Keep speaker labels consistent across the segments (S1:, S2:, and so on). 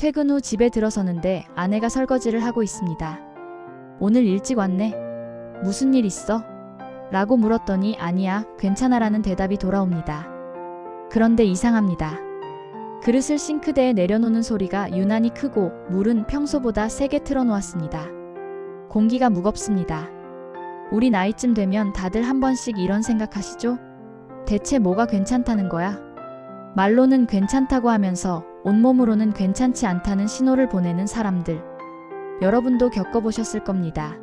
S1: 퇴근 후 집에 들어서는데 아내가 설거지를 하고 있습니다. 오늘 일찍 왔네. 무슨 일 있어? 라고 물었더니 아니야, 괜찮아라는 대답이 돌아옵니다. 그런데 이상합니다. 그릇을 싱크대에 내려놓는 소리가 유난히 크고 물은 평소보다 세게 틀어놓았습니다. 공기가 무겁습니다. 우리 나이쯤 되면 다들 한 번씩 이런 생각하시죠? 대체 뭐가 괜찮다는 거야? 말로는 괜찮다고 하면서 온몸으로는 괜찮지 않다는 신호를 보내는 사람들. 여러분도 겪어보셨을 겁니다.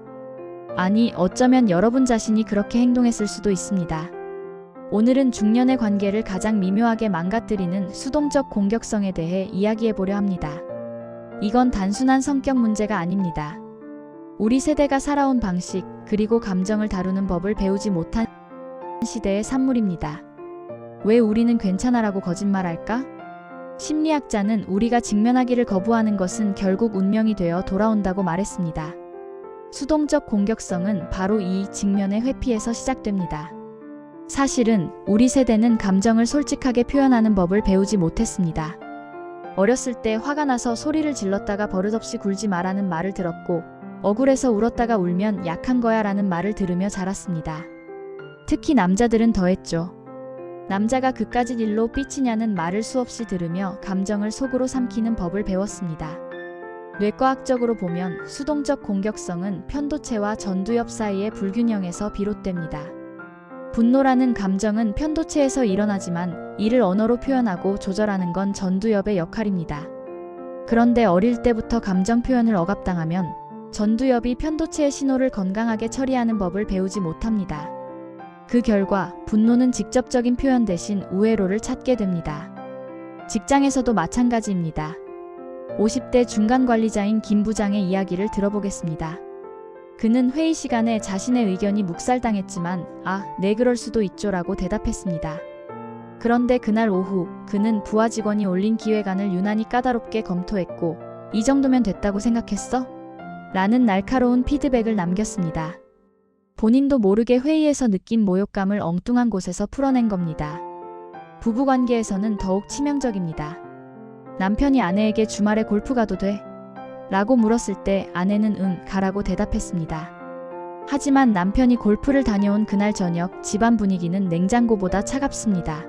S1: 아니, 어쩌면 여러분 자신이 그렇게 행동했을 수도 있습니다. 오늘은 중년의 관계를 가장 미묘하게 망가뜨리는 수동적 공격성에 대해 이야기해 보려 합니다. 이건 단순한 성격 문제가 아닙니다. 우리 세대가 살아온 방식, 그리고 감정을 다루는 법을 배우지 못한 시대의 산물입니다. 왜 우리는 괜찮아라고 거짓말할까? 심리학자는 우리가 직면하기를 거부하는 것은 결국 운명이 되어 돌아온다고 말했습니다. 수동적 공격성은 바로 이 직면의 회피에서 시작됩니다. 사실은 우리 세대는 감정을 솔직하게 표현하는 법을 배우지 못했습니다. 어렸을 때 화가 나서 소리를 질렀다가 버릇없이 굴지 마라는 말을 들었고, 억울해서 울었다가 울면 약한 거야 라는 말을 들으며 자랐습니다. 특히 남자들은 더했죠. 남자가 그까짓 일로 삐치냐는 말을 수없이 들으며 감정을 속으로 삼키는 법을 배웠습니다. 뇌과학적으로 보면 수동적 공격성은 편도체와 전두엽 사이의 불균형에서 비롯됩니다. 분노라는 감정은 편도체에서 일어나지만 이를 언어로 표현하고 조절하는 건 전두엽의 역할입니다. 그런데 어릴 때부터 감정 표현을 억압당하면 전두엽이 편도체의 신호를 건강하게 처리하는 법을 배우지 못합니다. 그 결과 분노는 직접적인 표현 대신 우회로를 찾게 됩니다. 직장에서도 마찬가지입니다. 50대 중간 관리자인 김 부장의 이야기를 들어보겠습니다. 그는 회의 시간에 자신의 의견이 묵살당했지만, 아, 네, 그럴 수도 있죠 라고 대답했습니다. 그런데 그날 오후, 그는 부하 직원이 올린 기획안을 유난히 까다롭게 검토했고, 이 정도면 됐다고 생각했어? 라는 날카로운 피드백을 남겼습니다. 본인도 모르게 회의에서 느낀 모욕감을 엉뚱한 곳에서 풀어낸 겁니다. 부부관계에서는 더욱 치명적입니다. 남편이 아내에게 주말에 골프 가도 돼? 라고 물었을 때 아내는 응, 가라고 대답했습니다. 하지만 남편이 골프를 다녀온 그날 저녁 집안 분위기는 냉장고보다 차갑습니다.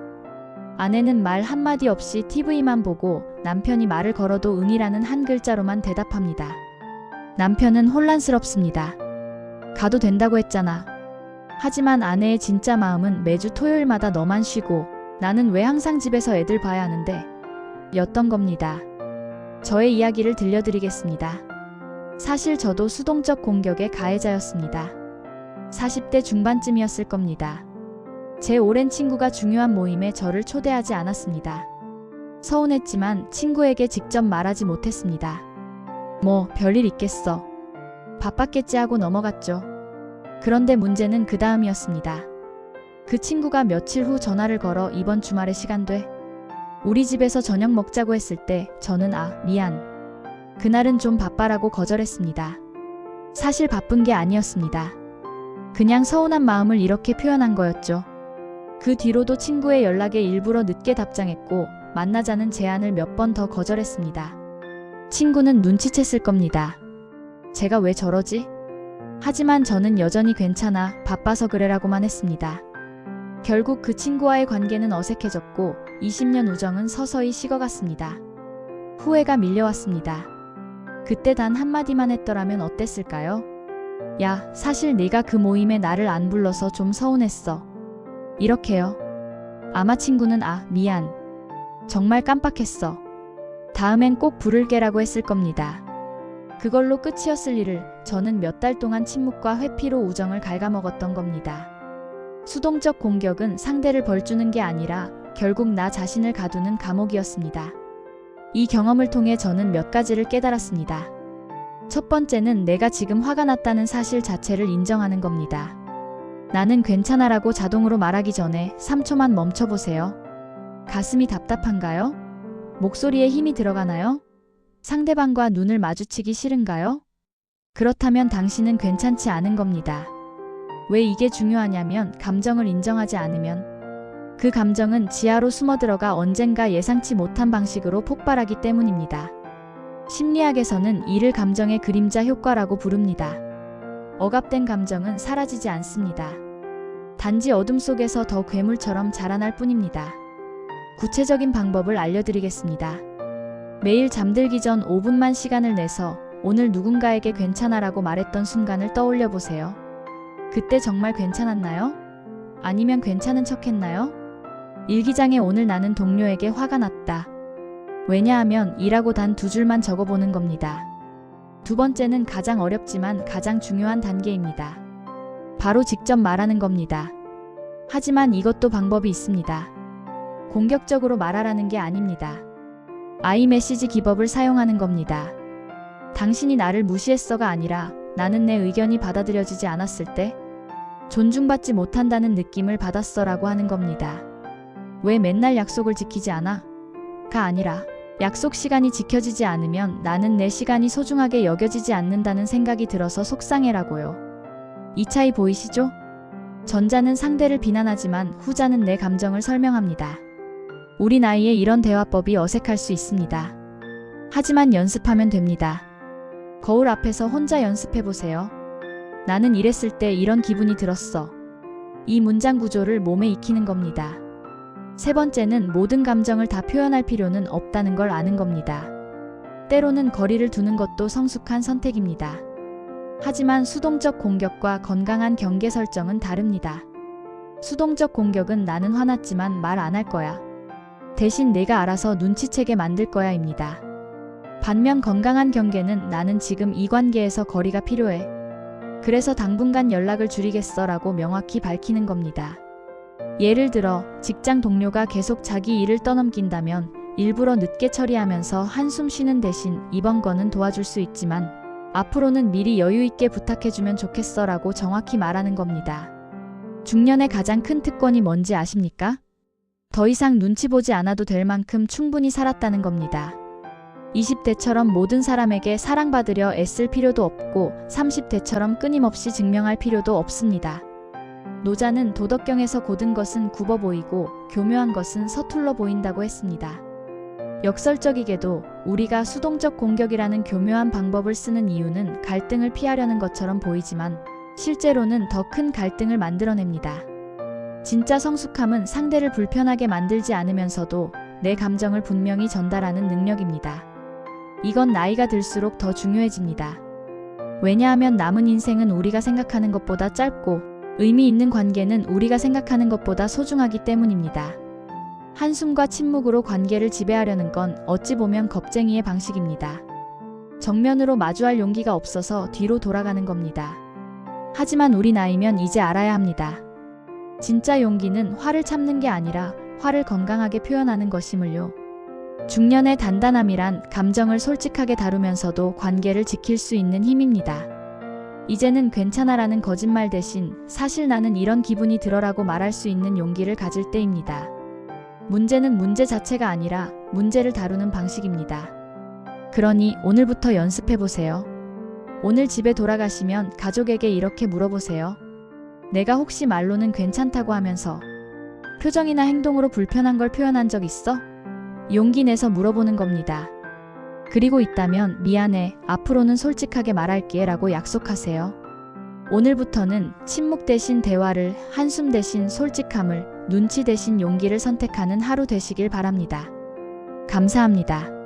S1: 아내는 말 한마디 없이 TV만 보고 남편이 말을 걸어도 응이라는 한 글자로만 대답합니다. 남편은 혼란스럽습니다. 가도 된다고 했잖아. 하지만 아내의 진짜 마음은 매주 토요일마다 너만 쉬고 나는 왜 항상 집에서 애들 봐야 하는데 였던 겁니다. 저의 이야기를 들려드리겠습니다. 사실 저도 수동적 공격의 가해자였습니다. 40대 중반쯤이었을 겁니다. 제 오랜 친구가 중요한 모임에 저를 초대하지 않았습니다. 서운했지만 친구에게 직접 말하지 못했습니다. 뭐, 별일 있겠어. 바빴겠지 하고 넘어갔죠. 그런데 문제는 그 다음이었습니다. 그 친구가 며칠 후 전화를 걸어 이번 주말에 시간 돼? 우리 집에서 저녁 먹자고 했을 때 저는 아, 미안. 그날은 좀 바빠라고 거절했습니다. 사실 바쁜 게 아니었습니다. 그냥 서운한 마음을 이렇게 표현한 거였죠. 그 뒤로도 친구의 연락에 일부러 늦게 답장했고 만나자는 제안을 몇 번 더 거절했습니다. 친구는 눈치챘을 겁니다. 제가 왜 저러지? 하지만 저는 여전히 괜찮아, 바빠서 그래라고만 했습니다. 결국 그 친구와의 관계는 어색해졌고 20년 우정은 서서히 식어갔습니다. 후회가 밀려왔습니다. 그때 단 한마디만 했더라면 어땠을까요? 야, 사실 네가 그 모임에 나를 안 불러서 좀 서운했어. 이렇게요. 아마 친구는 아, 미안. 정말 깜빡했어. 다음엔 꼭 부를게라고 했을 겁니다. 그걸로 끝이었을 일을 저는 몇 달 동안 침묵과 회피로 우정을 갉아먹었던 겁니다. 수동적 공격은 상대를 벌주는 게 아니라 결국 나 자신을 가두는 감옥이었습니다. 이 경험을 통해 저는 몇 가지를 깨달았습니다. 첫 번째는 내가 지금 화가 났다는 사실 자체를 인정하는 겁니다. 나는 괜찮아라고 자동으로 말하기 전에 3초만 멈춰보세요. 가슴이 답답한가요? 목소리에 힘이 들어가나요? 상대방과 눈을 마주치기 싫은가요? 그렇다면 당신은 괜찮지 않은 겁니다. 왜 이게 중요하냐면 감정을 인정하지 않으면 그 감정은 지하로 숨어들어가 언젠가 예상치 못한 방식으로 폭발하기 때문입니다. 심리학에서는 이를 감정의 그림자 효과라고 부릅니다. 억압된 감정은 사라지지 않습니다. 단지 어둠 속에서 더 괴물처럼 자라날 뿐입니다. 구체적인 방법을 알려드리겠습니다. 매일 잠들기 전 5분만 시간을 내서 오늘 누군가에게 괜찮아라고 말했던 순간을 떠올려 보세요. 그때 정말 괜찮았나요? 아니면 괜찮은 척 했나요? 일기장에 오늘 나는 동료에게 화가 났다. 왜냐하면 이라고 단 두 줄만 적어보는 겁니다. 두 번째는 가장 어렵지만 가장 중요한 단계입니다. 바로 직접 말하는 겁니다. 하지만 이것도 방법이 있습니다. 공격적으로 말하라는 게 아닙니다. 아이 메시지 기법을 사용하는 겁니다. 당신이 나를 무시했어가 아니라 나는 내 의견이 받아들여지지 않았을 때 존중받지 못한다는 느낌을 받았어라고 하는 겁니다. 왜 맨날 약속을 지키지 않아? 가 아니라 약속 시간이 지켜지지 않으면 나는 내 시간이 소중하게 여겨지지 않는다는 생각이 들어서 속상해라고요. 이 차이 보이시죠? 전자는 상대를 비난하지만 후자는 내 감정을 설명합니다. 우리 나이에 이런 대화법이 어색할 수 있습니다. 하지만 연습하면 됩니다. 거울 앞에서 혼자 연습해 보세요. 나는 이랬을 때 이런 기분이 들었어. 이 문장 구조를 몸에 익히는 겁니다. 세 번째는 모든 감정을 다 표현할 필요는 없다는 걸 아는 겁니다. 때로는 거리를 두는 것도 성숙한 선택입니다. 하지만 수동적 공격과 건강한 경계 설정은 다릅니다. 수동적 공격은 나는 화났지만 말 안 할 거야. 대신 내가 알아서 눈치채게 만들 거야 입니다. 반면 건강한 경계는 나는 지금 이 관계에서 거리가 필요해. 그래서 당분간 연락을 줄이겠어 라고 명확히 밝히는 겁니다. 예를 들어 직장 동료가 계속 자기 일을 떠넘긴다면 일부러 늦게 처리하면서 한숨 쉬는 대신 이번 거는 도와줄 수 있지만 앞으로는 미리 여유 있게 부탁해주면 좋겠어 라고 정확히 말하는 겁니다. 중년의 가장 큰 특권이 뭔지 아십니까? 더 이상 눈치 보지 않아도 될 만큼 충분히 살았다는 겁니다. 20대처럼 모든 사람에게 사랑받으려 애쓸 필요도 없고 30대처럼 끊임없이 증명할 필요도 없습니다. 노자는 도덕경에서 고든 것은 굽어 보이고 교묘한 것은 서툴러 보인다고 했습니다. 역설적이게도 우리가 수동적 공격이라는 교묘한 방법을 쓰는 이유는 갈등을 피하려는 것처럼 보이지만 실제로는 더 큰 갈등을 만들어냅니다. 진짜 성숙함은 상대를 불편하게 만들지 않으면서도 내 감정을 분명히 전달하는 능력입니다. 이건 나이가 들수록 더 중요해집니다. 왜냐하면 남은 인생은 우리가 생각하는 것보다 짧고 의미 있는 관계는 우리가 생각하는 것보다 소중하기 때문입니다. 한숨과 침묵으로 관계를 지배하려는 건 어찌 보면 겁쟁이의 방식입니다. 정면으로 마주할 용기가 없어서 뒤로 돌아가는 겁니다. 하지만 우리 나이면 이제 알아야 합니다. 진짜 용기는 화를 참는 게 아니라 화를 건강하게 표현하는 것임을요. 중년의 단단함이란 감정을 솔직하게 다루면서도 관계를 지킬 수 있는 힘입니다. 이제는 괜찮아라는 거짓말 대신 사실 나는 이런 기분이 들어라고 말할 수 있는 용기를 가질 때입니다. 문제는 문제 자체가 아니라 문제를 다루는 방식입니다. 그러니 오늘부터 연습해 보세요. 오늘 집에 돌아가시면 가족에게 이렇게 물어보세요. 내가 혹시 말로는 괜찮다고 하면서 표정이나 행동으로 불편한 걸 표현한 적 있어? 용기 내서 물어보는 겁니다. 그리고 있다면 미안해, 앞으로는 솔직하게 말할게 라고 약속하세요. 오늘부터는 침묵 대신 대화를, 한숨 대신 솔직함을, 눈치 대신 용기를 선택하는 하루 되시길 바랍니다. 감사합니다.